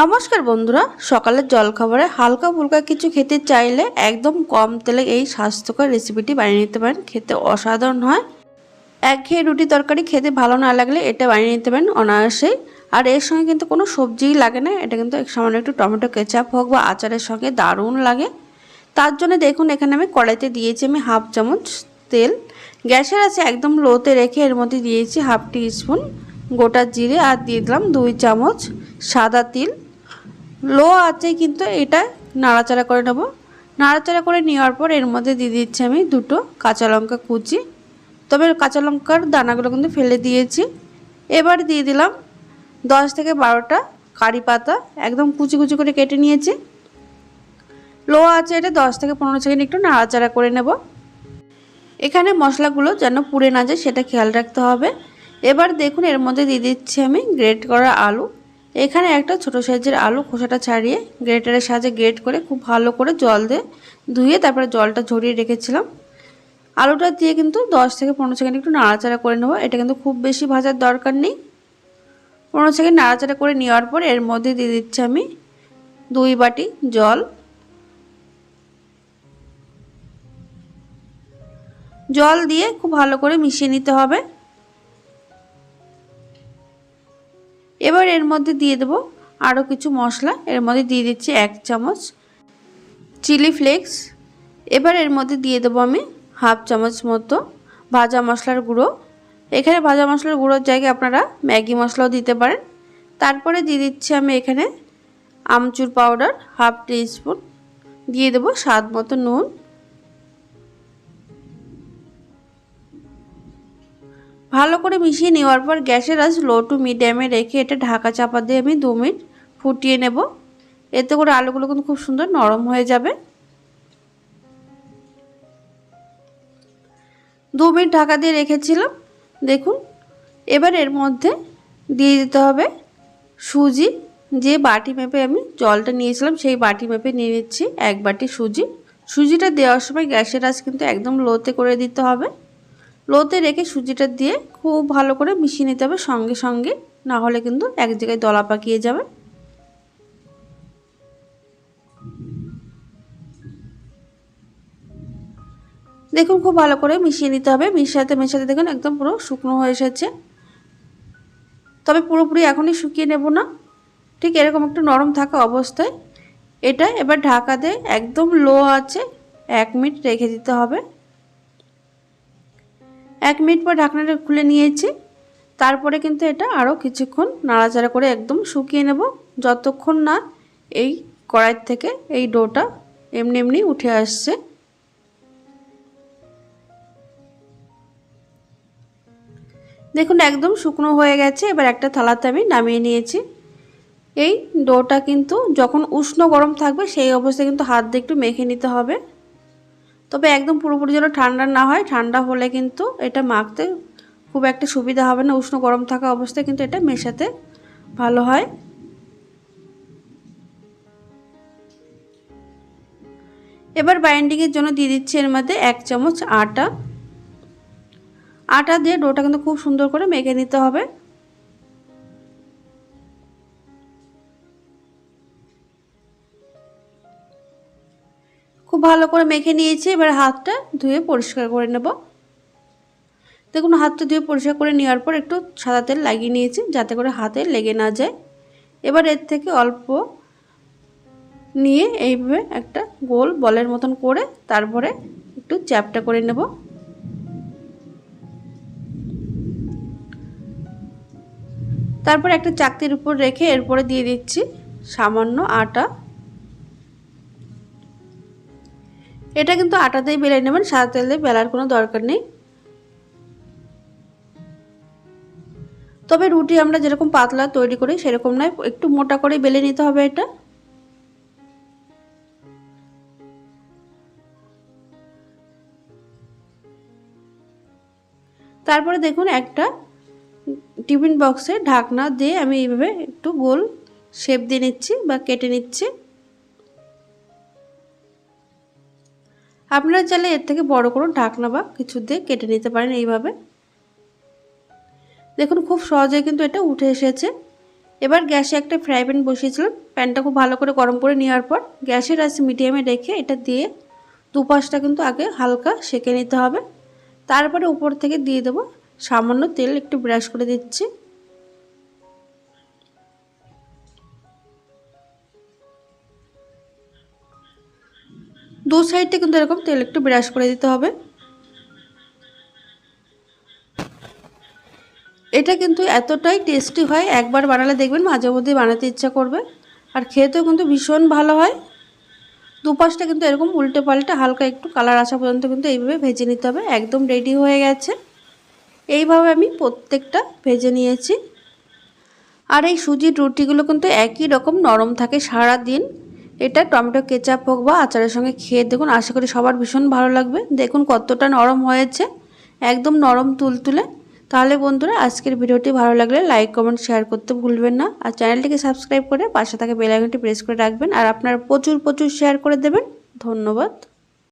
নমস্কার বন্ধুরা, সকালের জলখাবারে হালকা ফুলকা কিছু খেতে চাইলে একদম কম তেলে এই স্বাস্থ্যকর রেসিপিটি বানিয়ে নিতে পারেন। খেতে অসাধারণ হয়। একঘেয়ে রুটি তরকারি খেতে ভালো না লাগলে এটা বানিয়ে নিতে পারেন অনায়াসেই আর এর সঙ্গে কিন্তু কোনো সবজিই লাগে না, এটা কিন্তু সামান্য একটু টমেটো কেচাপ হোক বা আচারের সঙ্গে দারুণ লাগে। তার জন্য দেখুন, এখানে আমি কড়াইতে দিয়েছি আমি হাফ চামচ তেল। গ্যাসের আছে একদম লোতে রেখে এর মধ্যে দিয়েছি হাফ টি স্পুন। গোটা জিরে আর দিয়ে দিলাম দুই চামচ সাদা তিল। লো আছে কিন্তু এটা নাড়াচাড়া করে নেব। নাড়াচাড়া করে নেওয়ার পর এর মধ্যে দিয়ে দিচ্ছি আমি দুটো কাঁচা লঙ্কা কুচি। তবে কাঁচা লঙ্কার দানাগুলো কিন্তু ফেলে দিয়েছি। এবার দিয়ে দিলাম দশ থেকে বারোটা কারি পাতা। একদম কুচি কুচি করে কেটে নিয়েছি। লো আছে এটা দশ থেকে পনেরো সেকেন্ড একটু নাড়াচাড়া করে নেব। এখানে মশলাগুলো যেন পুড়ে না যায় সেটা খেয়াল রাখতে হবে। এবার দেখুন, এর মধ্যে দিয়ে দিচ্ছি আমি গ্রেট করা আলু। এখানে একটা ছোট সাইজের আলু খোসাটা ছাড়িয়ে গ্রেটারের সাহায্যে গ্রেট করে খুব ভালো করে জল দিয়ে ধুয়ে তারপরে জলটা ঝরিয়ে রেখেছিলাম। আলুটা দিয়ে কিন্তু দশ থেকে পনেরো সেকেন্ড একটু নাড়াচাড়া করে নেব। এটা কিন্তু খুব বেশি ভাজার দরকার নেই। পনেরো সেকেন্ড নাড়াচাড়া করে নেওয়ার পর এর মধ্যে দিয়ে দিচ্ছি আমি দুই বাটি জল। জল দিয়ে খুব ভালো করে মিশিয়ে নিতে হবে। এর মধ্যে দিয়ে দেবো আরও কিছু মশলা। এর মধ্যে দিয়ে দিচ্ছি এক চামচ চিলি ফ্লেক্স। এবার এর মধ্যে দিয়ে দেবো আমি হাফ চামচ মতো ভাজা মশলার গুঁড়ো। এখানে ভাজা মশলার গুঁড়োর জায়গায় আপনারা ম্যাগি মশলাও দিতে পারেন। তারপরে দিয়ে দিচ্ছি আমি এখানে amchur powder half teaspoon দিয়ে দেবো স্বাদ মতো নুন। ভালো করে মিশিয়ে নেওয়ার পর গ্যাসের আজ লো টু মিডিয়ামে রেখে এটা ঢাকা চাপা দিয়ে আমি দু মিনিট ফুটিয়ে নেব। এতে করে আলুগুলো কিন্তু খুব সুন্দর নরম হয়ে যাবে। দু মিনিট ঢাকা দিয়ে রেখেছিলাম। দেখুন, এবার এর মধ্যে দিয়ে দিতে হবে সুজি। যে বাটি মেপে আমি জলটা নিয়েছিলাম, সেই বাটি মেপে নিয়ে নিচ্ছি এক বাটি সুজি। সুজিটা দেওয়ার সময় গ্যাসের আজ কিন্তু একদম লোতে করে দিতে হবে। লোতে রেখে সুজিটা দিয়ে খুব ভালো করে মিশিয়ে নিতে হবে সঙ্গে সঙ্গে। না হলে কিন্তু এক জায়গায় দলা পাকিয়ে যাবে। দেখুন, খুব ভালো করে মিশিয়ে নিতে হবে। মিশাতে মেশাতে দেখুন একদম পুরো শুকনো হয়ে এসেছে। তবে পুরোপুরি এখনই শুকিয়ে নেব না। ঠিক এরকম একটু নরম থাকা অবস্থায় এটা এবার ঢাকা দিয়ে একদম লো আছে এক মিনিট রেখে দিতে হবে। এক মিনিট পর ঢাকনাটা খুলে নিয়েছি। তারপরে কিন্তু এটা আরও কিছুক্ষণ নাড়াচাড়া করে একদম শুকিয়ে নেব। যতক্ষণ না এই কড়াই থেকে এই ডোটা এমনি এমনি উঠে আসছে। দেখুন, একদম শুকনো হয়ে গেছে। এবার একটা থালাতে আমি নামিয়ে নিয়েছি। এই ডোটা কিন্তু যখন উষ্ণ গরম থাকবে, সেই অবস্থায় কিন্তু হাত দিয়ে একটু মেখে নিতে হবে। তবে একদম পুরোপুরি যেন ঠান্ডা না হয়, ঠান্ডা হলে কিন্তু এটা মাখতে খুব একটা সুবিধা হবে না। উষ্ণ গরম থাকা অবস্থায় কিন্তু এটা মেশাতে ভালো হয়। এবার বাইন্ডিংয়ের জন্য দিয়ে দিচ্ছি এর মধ্যে এক চামচ আটা। আটা দিয়ে ডোটা কিন্তু খুব সুন্দর করে মেখে নিতে হবে। খুব ভালো করে মেখে নিয়েছি। এবার হাতটা ধুয়ে পরিষ্কার করে নেব। দেখুন, হাতটা ধুয়ে পরিষ্কার করে নেওয়ার পর একটু সাদা তেল লাগিয়ে নিয়েছি যাতে করে হাতে লেগে না যায়। এবার এর থেকে অল্প নিয়ে এইভাবে একটা গোল বলের মতন করে তারপরে একটু চ্যাপটা করে নেব। তারপর একটা চাকতির উপর রেখে এরপরে দিয়ে দিচ্ছি সামান্য আটা। এটা কিন্তু আটাতেই বেলে নেবেন, সাদা তেল দিয়ে বেলার কোনো দরকার নেই। তবে রুটি আমরা যেরকম পাতলা তৈরি করি, সেরকম নয়, একটু মোটা করে বেলে নিতে হবে এটা। তারপরে দেখুন একটা টিফিন বক্সে ঢাকনা দিয়ে আমি এইভাবে একটু গোল শেপ দিয়ে নিচ্ছি বা কেটে নিচ্ছি। আপনারা চাইলে এর থেকে বড় কোনো ঢাকনা বা কিছু দিয়ে কেটে নিতে পারেন এইভাবে। দেখুন, খুব সহজে কিন্তু এটা উঠে এসেছে। এবার গ্যাসে একটা ফ্রাই প্যান বসিয়েছিলাম। প্যানটা খুব ভালো করে গরম করে নেওয়ার পর গ্যাসের আছে মিডিয়ামে রেখে এটা দিয়ে দুপাশটা কিন্তু আগে হালকা সেঁকে নিতে হবে। তারপরে উপর থেকে দিয়ে দেবো সামান্য তেল, একটু ব্রাশ করে দিচ্ছি। দু সাইডে কিন্তু এরকম তেল একটু ব্রাশ করে দিতে হবে। এটা কিন্তু এতটাই টেস্টি হয়, একবার বানালে দেখবেন মাঝে মধ্যেই বানাতে ইচ্ছা করবে। আর খেতেও কিন্তু ভীষণ ভালো হয়। দুপাশটা কিন্তু এরকম উল্টে পাল্টে হালকা একটু কালার আসা পর্যন্ত কিন্তু এইভাবে ভেজে নিতে হবে, একদম রেডি হয়ে গেছে। এইভাবে আমি প্রত্যেকটা ভেজে নিয়েছি। আর এই সুজির রুটিগুলো কিন্তু একই রকম নরম থাকে সারা দিন এটা টমেটো কেচাপ হোক বা আচারের সঙ্গে খেয়ে দেখুন, আশা করি সবার ভীষণ ভালো লাগবে। দেখুন কতটা নরম হয়েছে, একদম নরম তুলতুলে। তাহলে বন্ধুরা, আজকের ভিডিওটি ভালো লাগলে লাইক, কমেন্ট, শেয়ার করতে ভুলবেন না। আর চ্যানেলটিকে সাবস্ক্রাইব করে পাশে থাকা বেলাইকনটি প্রেস করে রাখবেন। আর আপনারা প্রচুর প্রচুর শেয়ার করে দেবেন। ধন্যবাদ।